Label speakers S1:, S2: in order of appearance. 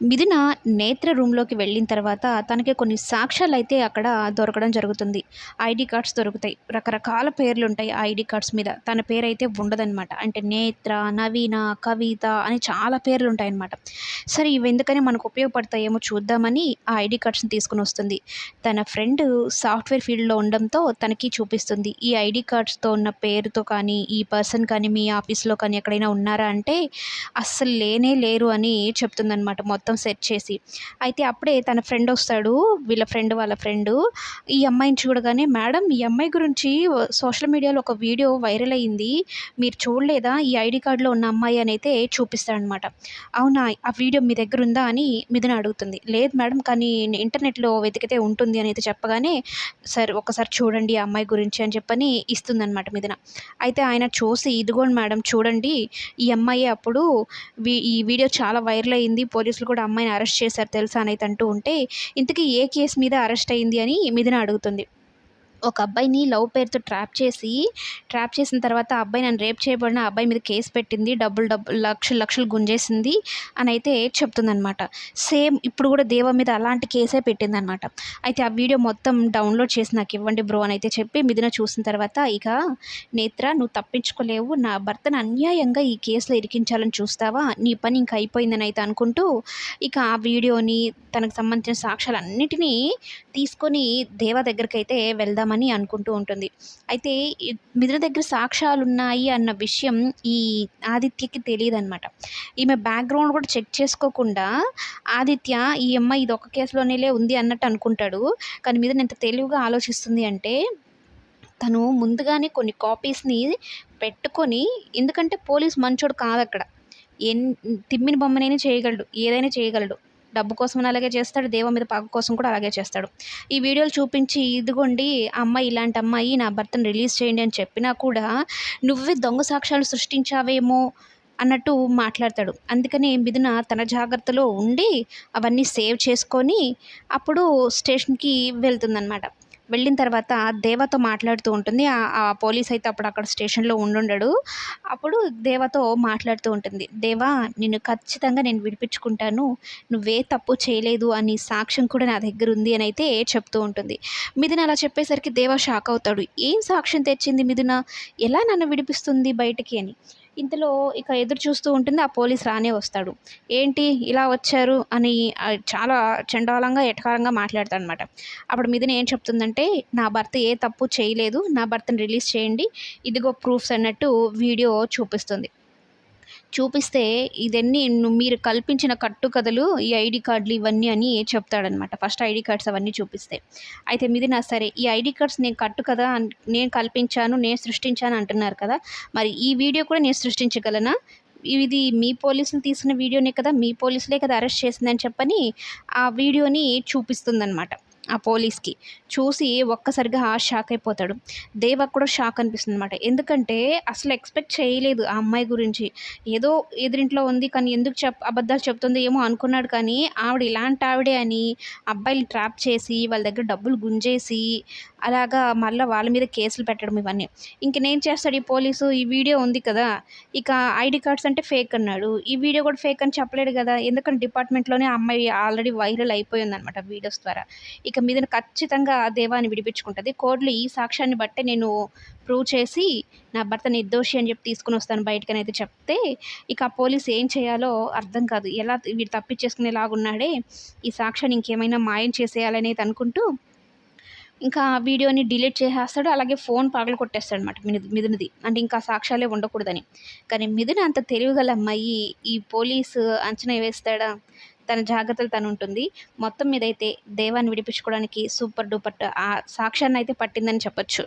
S1: మిథున నేత్ర రూమ్లోకి వెళ్ళిన తర్వాత తనకి కొన్ని సాక్ష్యాలు అయితే అక్కడ దొరకడం జరుగుతుంది. ఐడి కార్డ్స్ దొరుకుతాయి. రకరకాల పేర్లు ఉంటాయి ఐడి కార్డ్స్ మీద. తన పేరు అయితే ఉండదన్నమాట. అంటే నేత్ర నవీన కవిత అని చాలా పేర్లు ఉంటాయి అన్నమాట సరే ఇవి ఎందుకని మనకు ఉపయోగపడతాయేమో చూద్దామని ఆ ఐడి కార్డ్స్ని తీసుకుని వస్తుంది. తన ఫ్రెండ్ సాఫ్ట్వేర్ ఫీల్డ్లో ఉండడంతో తనకి చూపిస్తుంది. ఈ ఐడి కార్డ్స్తో ఉన్న పేరుతో కానీ ఈ పర్సన్ కానీ మీ ఆఫీస్లో కానీ ఎక్కడైనా ఉన్నారా అంటే అస్సలు లేనే లేరు అని చెప్తుందన్నమాట. మొత్తం మొత్తం సెట్ చేసి. అయితే అప్పుడే తన ఫ్రెండ్ వస్తాడు వీళ్ళ ఫ్రెండ్ వాళ్ళ ఫ్రెండ్. ఈ అమ్మాయిని చూడగానే మేడం ఈ అమ్మాయి గురించి సోషల్ మీడియాలో ఒక వీడియో వైరల్ అయ్యింది మీరు చూడలేదా? ఈ ఐడి కార్డులో ఉన్న అమ్మాయి అని అయితే చూపిస్తాడనమాట. అవునా? ఆ వీడియో మీ దగ్గర ఉందా? అని మిథున అడుగుతుంది. లేదు మేడం కానీ ఇంటర్నెట్లో వెతికితే ఉంటుంది అని అయితే చెప్పగానే సరే ఒకసారి చూడండి ఆ అమ్మాయి గురించి అని చెప్పని ఇస్తుందన్నమాట మిథున. అయితే ఆయన చూసి ఇదిగోండి మేడం చూడండి. ఈ అమ్మాయి అప్పుడు వీ- ఈ వీడియో చాలా వైరల్ అయింది. పోలీసులు కూడా అమ్మాయిని అరెస్ట్ చేశారు తెలుసా అని అంటూ ఉంటే ఇంతకీ ఏ కేసు మీద అరెస్ట్ అయింది అని మిథున అడుగుతుంది. ఒక అబ్బాయిని లవ్ పేరుతో ట్రాప్ చేసి ట్రాప్ చేసిన తర్వాత ఆ అబ్బాయి నన్ను రేప్ చేయబడిన అబ్బాయి మీద కేసు పెట్టింది డబ్బులు డబ్బులు లక్షలు లక్షలు గుంజేసింది అని అయితే చెప్తుందనమాట సేమ్ ఇప్పుడు కూడా దేవ మీద అలాంటి కేసే పెట్టిందనమాట అయితే ఆ వీడియో మొత్తం డౌన్లోడ్ చేసి నాకు ఇవ్వండి బ్రో అని అయితే చెప్పి మిథున చూసిన తర్వాత ఇక నేత్ర నువ్వు తప్పించుకోలేవు. నా భర్తను అన్యాయంగా ఈ కేసులో ఇరికించాలని చూస్తావా? నీ పని ఇంక అయిపోయిందని అయితే అనుకుంటూ ఇక ఆ వీడియోని తనకు సంబంధించిన సాక్ష్యాలన్నిటినీ తీసుకొని దేవ దగ్గరికి అయితే చేద్దామని అనుకుంటూ ఉంటుంది. అయితే మిథున దగ్గర సాక్ష్యాలు ఉన్నాయి అన్న విషయం ఈ ఆదిత్యకి తెలియదన్నమాట. ఈమె బ్యాక్గ్రౌండ్ కూడా చెక్ చేసుకోకుండా ఆదిత్య ఈ అమ్మాయి ఇది ఒక కేసులోనేలే ఉంది అన్నట్టు అనుకుంటాడు. కానీ మీద ఎంత తెలివిగా ఆలోచిస్తుంది అంటే తను ముందుగానే కొన్ని కాపీస్ని పెట్టుకొని ఎందుకంటే పోలీస్ మంచోడు కాదు అక్కడ ఎన్ తిమ్మిన బొమ్మనైనా చేయగలడు ఏదైనా చేయగలడు. డబ్బు కోసం అలాగే చేస్తాడు దేవ మీద పగ కోసం కూడా అలాగే చేస్తాడు. ఈ వీడియోలు చూపించి ఇదిగోండి అమ్మాయి ఇలాంటి అమ్మాయి నా భర్తను రిలీజ్ చేయండి అని చెప్పినా కూడా నువ్వే దొంగ సాక్ష్యాలు సృష్టించావేమో అన్నట్టు మాట్లాడతాడు. అందుకని మిథున తన జాగ్రత్తలో ఉండి అవన్నీ సేవ్ చేసుకొని అప్పుడు స్టేషన్కి వెళ్తుందనమాట వెళ్ళిన తర్వాత దేవతో మాట్లాడుతూ ఉంటుంది. ఆ పోలీస్ అయితే అప్పుడు అక్కడ స్టేషన్లో ఉండుండడు. అప్పుడు దేవతో మాట్లాడుతూ ఉంటుంది. దేవా నిన్ను ఖచ్చితంగా నేను విడిపించుకుంటాను. నువ్వే తప్పు చేయలేదు అని సాక్ష్యం కూడా నా దగ్గర ఉంది అని అయితే చెప్తూ ఉంటుంది. మిథున అలా చెప్పేసరికి దేవ షాక్ అవుతాడు. ఏం సాక్ష్యం తెచ్చింది మిథున? ఎలా నన్ను విడిపిస్తుంది బయటికి అని. ఇంతలో ఇక ఎదురు చూస్తూ ఉంటుంది ఆ పోలీస్ రానే వస్తాడు. ఏంటి ఇలా వచ్చారు అని చాలా చండాలంగా ఎటకారంగా మాట్లాడతాడు అనమాట అప్పుడు మిథున ఏం చెప్తుందంటే నా భర్త ఏ తప్పు చేయలేదు నా భర్తను రిలీజ్ చేయండి. ఇదిగో ప్రూఫ్స్ అన్నట్టు వీడియో చూపిస్తుంది. చూపిస్తే ఇదన్నీ మీరు కల్పించిన కట్టుకథలు ఈ ఐడి కార్డులు ఇవన్నీ అని చెప్తాడనమాట ఫస్ట్ ఐడి కార్డ్స్ అవన్నీ చూపిస్తే. అయితే మిథున సరే ఈ ఐడి కార్డ్స్ నేను కట్టు కదా నేను కల్పించాను నేను సృష్టించాను అంటున్నారు కదా మరి ఈ వీడియో కూడా నేను సృష్టించగలనా? ఇది మీ పోలీసులు తీసిన వీడియోనే కదా మీ పోలీసులే కదా అరెస్ట్ చేసిందని చెప్పని ఆ వీడియోని చూపిస్తుందన్నమాట. ఆ పోలీస్కి చూసి ఒక్కసారిగా షాక్ అయిపోతాడు దేవకు కూడా షాక్ అనిపిస్తుంది అనమాట ఎందుకంటే అసలు ఎక్స్పెక్ట్ చేయలేదు ఆ అమ్మాయి గురించి. ఏదో ఎదురింట్లో ఉంది కానీ ఎందుకు చెప్ అబద్ధాలు చెప్తుంది ఏమో అనుకున్నాడు కానీ ఆవిడ ఇలాంటి ఆవిడే అని అబ్బాయిలు ట్రాప్ చేసి వాళ్ళ దగ్గర డబ్బులు గుంజేసి అలాగా మళ్ళీ వాళ్ళ మీద కేసులు పెట్టడం ఇవన్నీ. ఇంక నేను చేస్తాడు? ఈ పోలీసు ఈ వీడియో ఉంది కదా ఇక ఐడి కార్డ్స్ అంటే ఫేక్ అన్నాడు. ఈ వీడియో కూడా ఫేక్ అని చెప్పలేడు కదా ఎందుకంటే డిపార్ట్మెంట్లోనే ఆ అమ్మాయి ఆల్రెడీ వైరల్ అయిపోయింది అనమాట వీడియోస్ ద్వారా. ఇక మీద ఖచ్చితంగా దేవాన్ని విడిపించుకుంటుంది. కోర్టులో ఈ సాక్ష్యాన్ని బట్టే నేను ప్రూవ్ చేసి నా భర్త నిర్దోషి అని చెప్పి తీసుకుని వస్తాను బయటకని అయితే చెప్తే ఇక ఆ పోలీస్ ఏం చేయాలో అర్థం కాదు. ఎలా వీడు తప్పించేసుకునేలాగున్నాడే ఈ సాక్ష్యాన్ని ఇంకేమైనా మాయం చేసేయాలనేది అనుకుంటూ ఇంకా ఆ వీడియోని డిలీట్ చేసేస్తాడు. అలాగే ఫోన్ పగల కొట్టేస్తాడు అనమాట మిథునిది అంటే ఇంకా సాక్ష్యాలే ఉండకూడదని. కానీ మిథున అంత తెలివిగల అమ్మాయి ఈ పోలీసు అంచనా వేస్తాడా? తన జాగ్రత్తలు తను ఉంటుంది మొత్తం మీద అయితే దేవాన్ని విడిపించుకోవడానికి సూపర్ డూపర్ ఆ సాక్ష్యాన్ని అయితే పట్టిందని చెప్పొచ్చు.